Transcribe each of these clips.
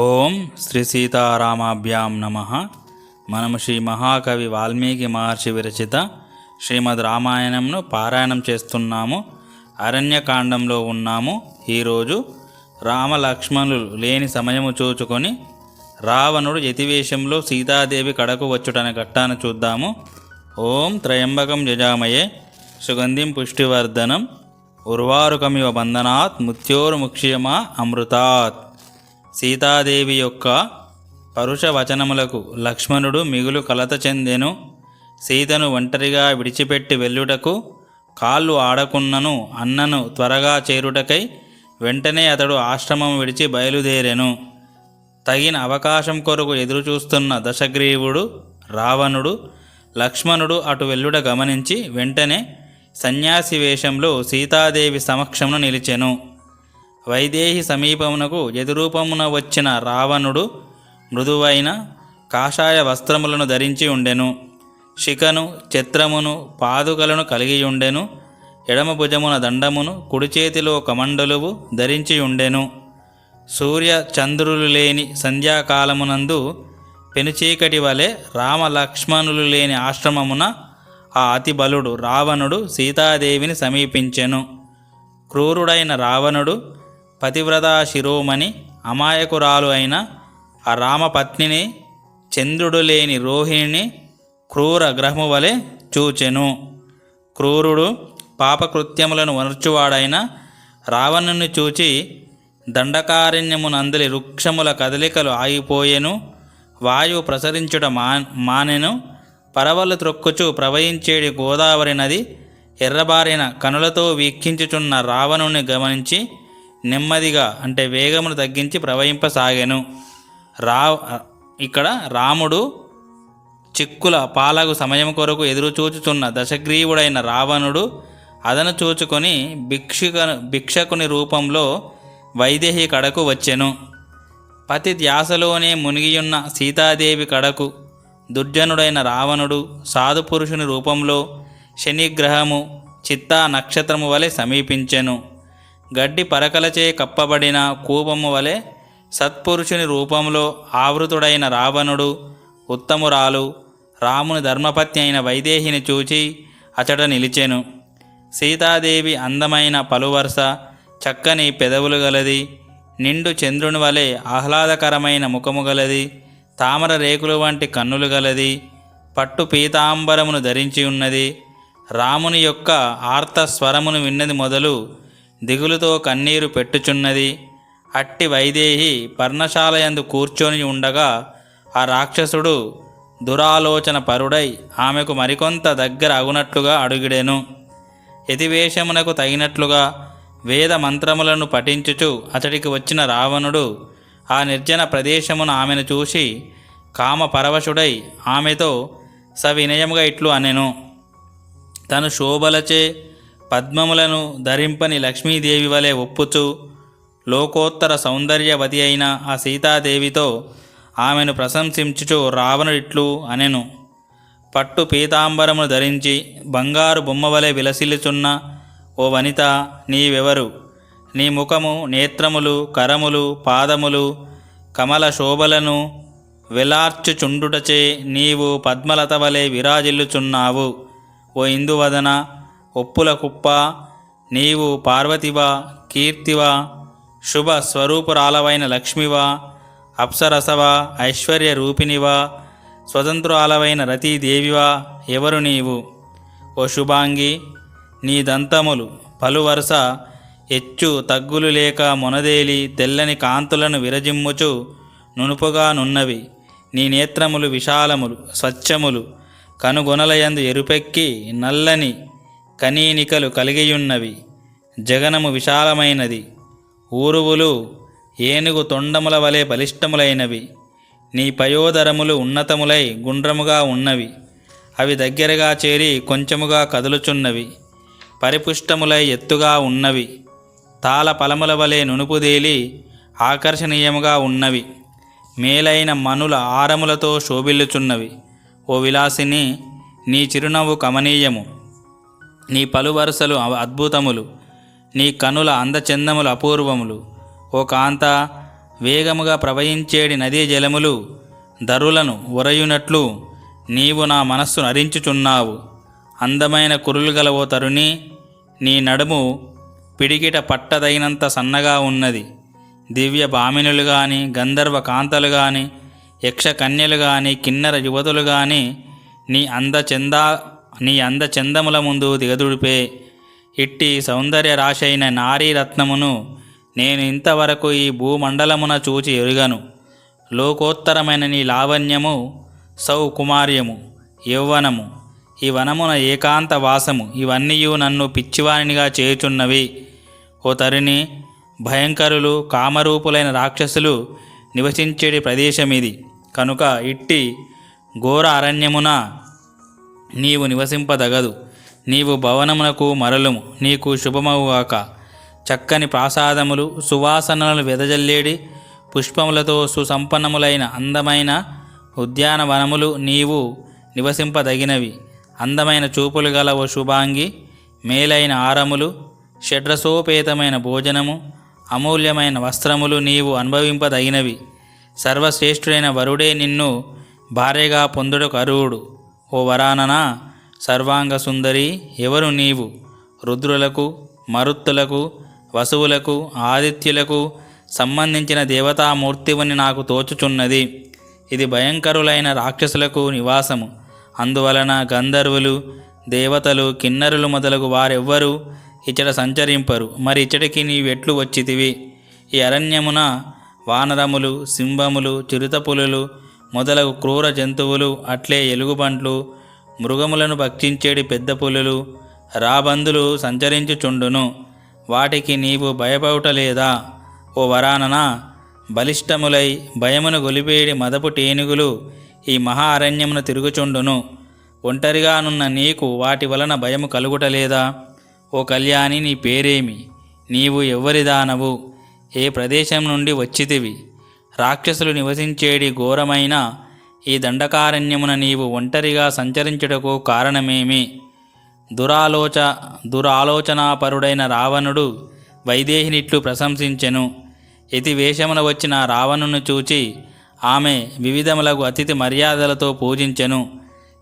ఓం శ్రీ సీతారామాభ్యాం నమ. మనము శ్రీ మహాకవి వాల్మీకి మహర్షి విరచిత శ్రీమద్ రామాయణంను పారాయణం చేస్తున్నాము. అరణ్యకాండంలో ఉన్నాము. ఈరోజు రామలక్ష్మణులు లేని సమయము చూచుకొని రావణుడు యతివేషంలో సీతాదేవి కడకు వచ్చుటనే ఘట్టాన్ని చూద్దాము. ఓం త్రయంబకం జజామయే. సుగంధిం పుష్టివర్ధనం. ఉర్వారుకమివ బంధనాత్. ముత్యోర్ముక్ష్యమా అమృతాత్. సీతాదేవి యొక్క పరుష వచనములకు లక్ష్మణుడు మిగులు కలత చెందెను. సీతను ఒంటరిగా విడిచిపెట్టి వెళ్ళుటకు కాళ్ళు ఆడకున్నను అన్నను త్వరగా చేరుటకై వెంటనే అతడు ఆశ్రమం విడిచి బయలుదేరెను. తగిన అవకాశం కొరకు ఎదురుచూస్తున్న దశగ్రీవుడు రావణుడు లక్ష్మణుడు అటు వెళ్ళుట గమనించి వెంటనే సన్యాసి వేషంలో సీతాదేవి సమక్షమును నిలిచెను. వైదేహి సమీపమునకు ఎదురూపమున వచ్చిన రావణుడు మృదువైన కాషాయ వస్త్రములను ధరించి ఉండెను. శిఖను చిత్రమును పాదుకలను కలిగి ఉండెను. ఎడమ భుజమున దండమును కుడి చేతిలో కమండలువు ధరించి ఉండెను. సూర్య చంద్రులు లేని సంధ్యాకాలమునందు పెనుచీకటి వలె రామ లక్ష్మణులు లేని ఆశ్రమమున ఆ అతి బలుడు రావణుడు సీతాదేవిని సమీపించెను. క్రూరుడైన రావణుడు పతివ్రతా శిరోమణి అమాయకురాలు అయిన ఆ రామపత్నిని చంద్రుడు లేని రోహిణిని క్రూర గ్రహము వలె చూచెను. క్రూరుడు పాపకృత్యములను వనర్చువాడైన రావణుని చూచి దండకారణ్యమునందలి వృక్షముల కదలికలు ఆగిపోయెను. వాయువు ప్రసరించుట మా మానెను. పరవలు త్రొక్కుచు ప్రవహించేడి గోదావరి నది ఎర్రబారిన కనులతో వీక్షించుచున్న రావణుని గమనించి నెమ్మదిగా అంటే వేగమును తగ్గించి ప్రవహింపసాగాను. రా ఇక్కడ రాముడు చిక్కుల పాలకు సమయం కొరకు ఎదురుచూచుచున్న దశగ్రీవుడైన రావణుడు అదను చూచుకొని భిక్షుక భిక్షకుని రూపంలో వైదేహి కడకు వచ్చెను. పతి ధ్యాసలోనే మునిగియున్న సీతాదేవి కడకు దుర్జనుడైన రావణుడు సాధుపురుషుని రూపంలో శనిగ్రహము చిత్తా నక్షత్రము వలె సమీపించెను. గడ్డి పరకలచే కప్పబడిన కూపము వలె సత్పురుషుని రూపంలో ఆవృతుడైన రావణుడు ఉత్తమురాలు రాముని ధర్మపత్ని అయిన వైదేహిని చూచి అచట నిలిచెను. సీతాదేవి అందమైన పలువరుస చక్కని పెదవులు గలది నిండు చంద్రుని వలె ఆహ్లాదకరమైన ముఖము గలది తామర రేకులు వంటి కన్నులు గలది పట్టు పీతాంబరమును ధరించి ఉన్నది రాముని యొక్క ఆర్త స్వరమును విన్నది మొదలు దిగులుతో కన్నీరు పెట్టుచున్నది. అట్టి వైదేహి పర్ణశాలయందు కూర్చొని ఉండగా ఆ రాక్షసుడు దురాలోచన పరుడై ఆమెకు మరికొంత దగ్గర అగునట్లుగా అడుగిడెను. యతివేషమునకు తగినట్లుగా వేద మంత్రములను పఠించుచు అతడికి వచ్చిన రావణుడు ఆ నిర్జన ప్రదేశమున ఆమెను చూసి కామ పరవశుడై ఆమెతో సవినయముగా ఇట్లు అనెను. తను శోభలచే పద్మములను ధరింపని లక్ష్మీదేవి వలె ఒప్పుచు. లోకోత్తర సౌందర్యవతి అయిన ఆ సీతాదేవితో ఆమెను ప్రశంసించుచు రావణుడిట్లు అనెను. పట్టు పీతాంబరమును ధరించి బంగారు బొమ్మ వలె విలసిల్లుచున్న ఓ వనిత నీవెవరు? నీ ముఖము నేత్రములు కరములు పాదములు కమల శోభలను వెలార్చుచుండుటచే నీవు పద్మలత వలె విరాజిల్లుచున్నావు. ఓ ఇందువదన ఒప్పుల కుప్ప నీవు పార్వతివా కీర్తివా శుభ స్వరూపురాలవైన లక్ష్మివా అప్సరసవా ఐశ్వర్య రూపిణివా స్వతంత్రాలవైన రతీదేవివా ఎవరు నీవు? ఓ శుభాంగి నీ దంతములు పలువరుస ఎచ్చు తగ్గులు లేక మొనదేలి తెల్లని కాంతులను విరజిమ్ముచు నునుపుగా నున్నవి. నీ నేత్రములు విశాలములు స్వచ్ఛములు కనుగొనలయందు ఎరుపెక్కి నల్లని కనీనికలు కలిగియున్నవి. జగనము విశాలమైనది. ఊరువులు ఏనుగు తొండముల వలె బలిష్టములైనవి. నీ పయోదరములు ఉన్నతములై గుండ్రముగా ఉన్నవి. అవి దగ్గరగా చేరి కొంచెముగా కదులుచున్నవి. పరిపుష్టములై ఎత్తుగా ఉన్నవి. తాళ పలముల వలె నునుపుదేలి ఆకర్షణీయముగా ఉన్నవి. మేలైన మనుల ఆరములతో శోభిల్లుచున్నవి. ఓ విలాసిని నీ చిరునవ్వు కమనీయము. నీ పలువరుసలు అద్భుతములు నీ కనుల అందచందములు అపూర్వములు. ఓ కాంత వేగముగా ప్రవహించేడి నదీ జలములు ధరులను ఉరయునట్లు నీవు నా మనస్సును అరించుచున్నావు. అందమైన కురులు గల ఓ తరుణి నీ నడుము పిడికిట పట్టదైనంత సన్నగా ఉన్నది. దివ్య భామినులు గాని గంధర్వ కాంతలు గాని యక్ష కన్యలు గాని కిన్నర యువతులు గాని నీ అందచందా నీ అందచందముల ముందు దిగదుడిపే. ఇట్టి సౌందర్య రాశైన నారీ రత్నమును నేను ఇంతవరకు ఈ భూమండలమున చూచి ఎరుగను. లోకోత్తరమైన నీ లావణ్యము సౌకుమార్యము యౌవనము ఈ వనమున ఏకాంత వాసము ఇవన్నీయు నన్ను పిచ్చివానిగా చేయుచున్నవి. ఓ తరిని భయంకరులు కామరూపులైన రాక్షసులు నివసించేటి ప్రదేశమిది. కనుక ఇట్టి ఘోర అరణ్యమున నీవు నివసింపదగదు. నీవు భవనమునకు మరలుము. నీకు శుభమవుగాక చక్కని ప్రాసాదములు సువాసనలు వెదజల్లేడి పుష్పములతో సుసంపన్నములైన అందమైన ఉద్యానవనములు నీవు నివసింపదగినవి. అందమైన చూపులు గల ఓ శుభాంగి మేలైన ఆరములు షడ్రసోపేతమైన భోజనము అమూల్యమైన వస్త్రములు నీవు అనుభవింపదగినవి. సర్వశ్రేష్ఠుడైన వరుడే నిన్ను భార్యగా పొందుటకు కరువుడు ఓ వరాననా సర్వాంగ సుందరి ఎవరు నీవు? రుద్రులకు మరుత్తులకు వసువులకు ఆదిత్యులకు సంబంధించిన దేవతామూర్తివని నాకు తోచుచున్నది. ఇది భయంకరులైన రాక్షసులకు నివాసము. అందువలన గంధర్వులు దేవతలు కిన్నరులు మొదలగు వారెవ్వరూ ఇచ్చట సంచరింపరు. మరి ఇచ్చటికి నీవెట్లు వచ్చితివి. ఈ అరణ్యమున వానరములు సింహములు చిరుతపులులు మొదలగు క్రూర జంతువులు అట్లే ఎలుగుబంట్లు మృగములను భక్షించేడి పెద్ద పులులు రాబందులు సంచరించుచుండును. వాటికి నీవు భయపడటలేదా? ఓ వరానన బలిష్టములై భయమును గొలిపేడి మదపు టేనుగులు ఈ మహా అరణ్యమును తిరుగుచుండును. ఒంటరిగానున్న నీకు వాటి వలన భయము కలుగుటలేదా? ఓ కళ్యాణి నీ పేరేమి? నీవు ఎవ్వరిదానవు? ఏ ప్రదేశం నుండి వచ్చితివి? రాక్షసులు నివసించేడి ఘోరమైన ఈ దండకారణ్యమున నీవు ఒంటరిగా సంచరించుటకు కారణమేమి? దురాలోచ దురాలోచనాపరుడైన రావణుడు వైదేహినిట్లు ప్రశంసించెను. ఇతి వేషమున వచ్చిన రావణును చూచి ఆమె వివిధములకు అతిథి మర్యాదలతో పూజించెను.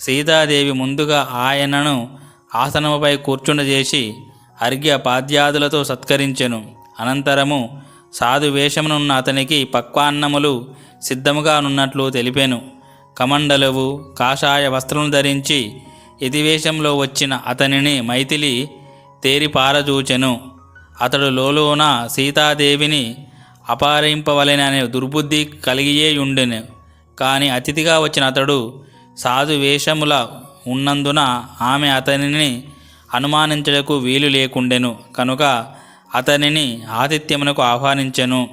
సీతాదేవి ముందుగా ఆయనను ఆసనముపై కూర్చుండజేసి అర్ఘ్య పాద్యాదులతో సత్కరించెను. అనంతరము సాధు వేషమునున్న అతనికి పక్వాన్నములు సిద్ధముగా నున్నట్లు తెలిపెను. కమండలువు కాషాయ వస్త్రములు ధరించి ఇతివేషంలో వచ్చిన అతనిని మైథిలి తేరిపారజూచెను అతడు లోలోన సీతాదేవిని అపారింపవలెననే దుర్బుద్ధి కలిగియే ఉండెను కానీ అతిథిగా వచ్చిన అతడు సాధు వేషముల ఉన్నందున ఆమె అతనిని అనుమానించడకు వీలు లేకుండెను. కనుక అతనిని ఆతిథ్యమునకు ఆహ్వానించెను.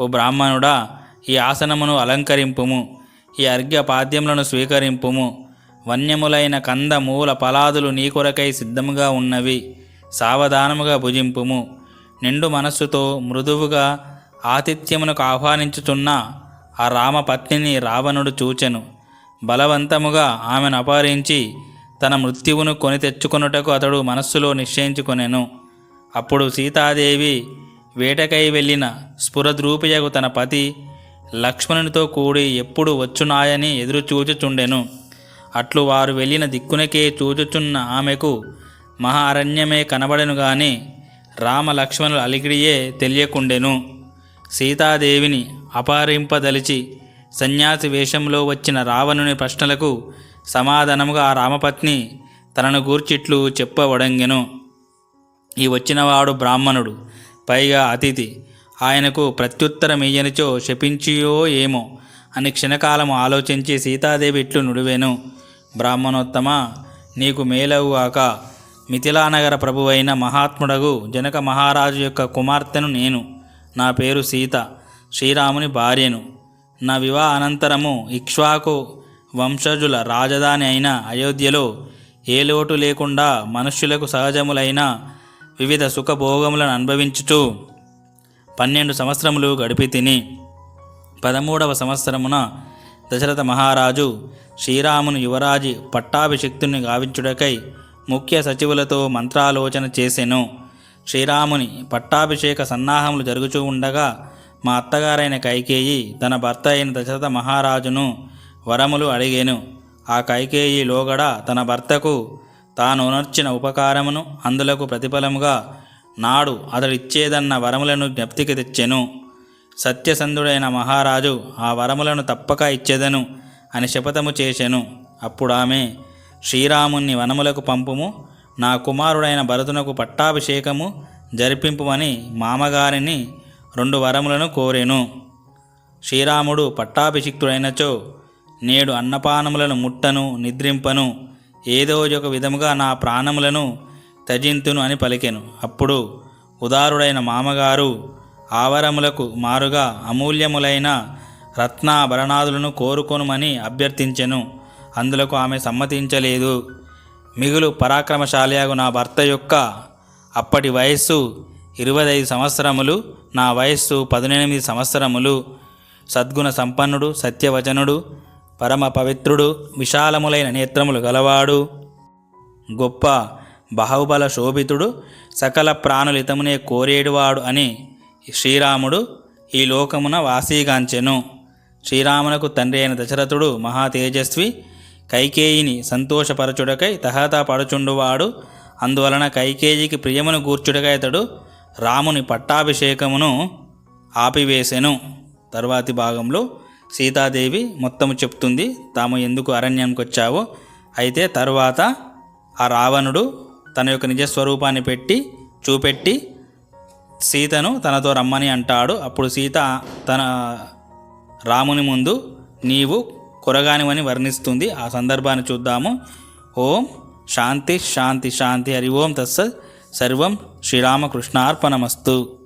ఓ బ్రాహ్మణుడా ఈ ఆసనమును అలంకరింపుము ఈ అర్ఘ్యపాద్యములను స్వీకరింపుము. వన్యములైన కంద మూల ఫలాదులు నీ కొరకై సిద్ధముగా ఉన్నవి సావధానముగా భుజింపుము. నిండు మనస్సుతో మృదువుగా ఆతిథ్యమునకు ఆహ్వానించుచున్న ఆ రామపత్నిని రావణుడు చూచెను. బలవంతముగా ఆమెను అపహరించి తన మృత్యువును కొని తెచ్చుకొనుటకు అతడు మనస్సులో నిశ్చయించుకొనెను. అప్పుడు సీతాదేవి వేటకై వెళ్ళిన స్ఫురద్రూపియకు తన పతి లక్ష్మణునితో కూడి ఎప్పుడు వచ్చునాయని ఎదురు చూచుచుండెను అట్లు వారు వెళ్ళిన దిక్కునకే చూచుచున్న ఆమెకు మహారణ్యమే కనబడెను గాని రామ లక్ష్మణుల అలిగిడియే తెలియకుండెను. సీతాదేవిని అపహరింపదలిచి సన్యాసి వేషంలో వచ్చిన రావణుని ప్రశ్నలకు సమాధానముగా ఆ రామపత్ని తనను గూర్చిట్లు చెప్పవడంగెను. ఈ వచ్చినవాడు బ్రాహ్మణుడు పైగా అతిథి. ఆయనకు ప్రత్యుత్తరమియ్యనిచో శపించియో ఏమో అని క్షణకాలము ఆలోచించి సీతాదేవి ఇట్లు నుడివెను. బ్రాహ్మణోత్తమ నీకు మేలవుగాక మిథిలానగర ప్రభువైన మహాత్ముడగు జనక మహారాజు యొక్క కుమార్తెను నేను. నా పేరు సీత శ్రీరాముని భార్యను. నా వివాహ అనంతరము ఇక్ష్వాకు వంశజుల రాజధాని అయిన అయోధ్యలో ఏ లోటు లేకుండా మనుష్యులకు సహజములైన వివిధ సుఖభోగములను అనుభవించుచు పన్నెండు సంవత్సరములు గడిపి తిని పదమూడవ సంవత్సరమున దశరథ మహారాజు శ్రీరాముని యువరాజు పట్టాభిషిక్తుని గావించుటకై ముఖ్య సచివులతో మంత్రాలోచన చేసెను. శ్రీరాముని పట్టాభిషేక సన్నాహములు జరుగుచూ ఉండగా మా అత్తగారైన కైకేయి తన భర్త అయిన దశరథ మహారాజును వరములు అడిగాను. ఆ కైకేయి లోగడ తన భర్తకు తాను ఉనర్చిన ఉపకారమును అందులకు ప్రతిఫలముగా నాడు అతడిచ్చేదన్న వరములను జ్ఞప్తికి తెచ్చెను. సత్యసంధుడైన మహారాజు ఆ వరములను తప్పక ఇచ్చేదను అని శపథము చేసెను అప్పుడు ఆమె వనములకు పంపుము నా కుమారుడైన భరతునకు పట్టాభిషేకము జరిపింపుమని మామగారిని రెండు వరములను కోరెను. శ్రీరాముడు పట్టాభిషిక్తుడైనచో నేడు అన్నపానములను ముట్టను నిద్రింపను. ఏదో ఒక విధముగా నా ప్రాణములను త్యజింతును అని పలికెను. అప్పుడు ఉదారుడైన మామగారు ఆవరములకు మారుగా అమూల్యములైన రత్నాభరణాదులను కోరుకొనుమని అభ్యర్థించెను. అందులకు ఆమె సమ్మతించలేదు. మిగులు పరాక్రమశాలియాగు నా భర్త యొక్క అప్పటి వయస్సు ఇరవై ఐదు సంవత్సరములు నా వయస్సు పదునెనిమిది సంవత్సరములు. సద్గుణ సంపన్నుడు సత్యవచనుడు పరమ పవిత్రుడు విశాలములైన నేత్రములు గలవాడు. గొప్ప బాహుబల శోభితుడు సకల ప్రాణులితమునే కోరేడువాడు అని శ్రీరాముడు ఈ లోకమున వాసీగాంచెను. శ్రీరామునకు తండ్రి అయిన దశరథుడు మహా తేజస్వి కైకేయిని సంతోషపరచుడకై తహత పడుచుండువాడు అందువలన కైకేయికి ప్రియమును కూర్చుడకై అతడు రాముని పట్టాభిషేకమును ఆపివేసెను. తర్వాతి భాగంలో సీతాదేవి మొత్తము చెప్తుంది తాము ఎందుకు అరణ్యానికి వచ్చావో? అయితే తర్వాత ఆ రావణుడు తన యొక్క నిజస్వరూపాన్ని పెట్టి చూపెట్టి సీతను తనతో రమ్మని అంటాడు. అప్పుడు సీత తన రాముని ముందు నీవు కొరగానివని వర్ణిస్తుంది. ఆ సందర్భాన్ని చూద్దాము. ఓం శాంతి శాంతి శాంతి. హరి ఓం తత్సత్ సర్వం శ్రీరామకృష్ణార్పణమస్తు.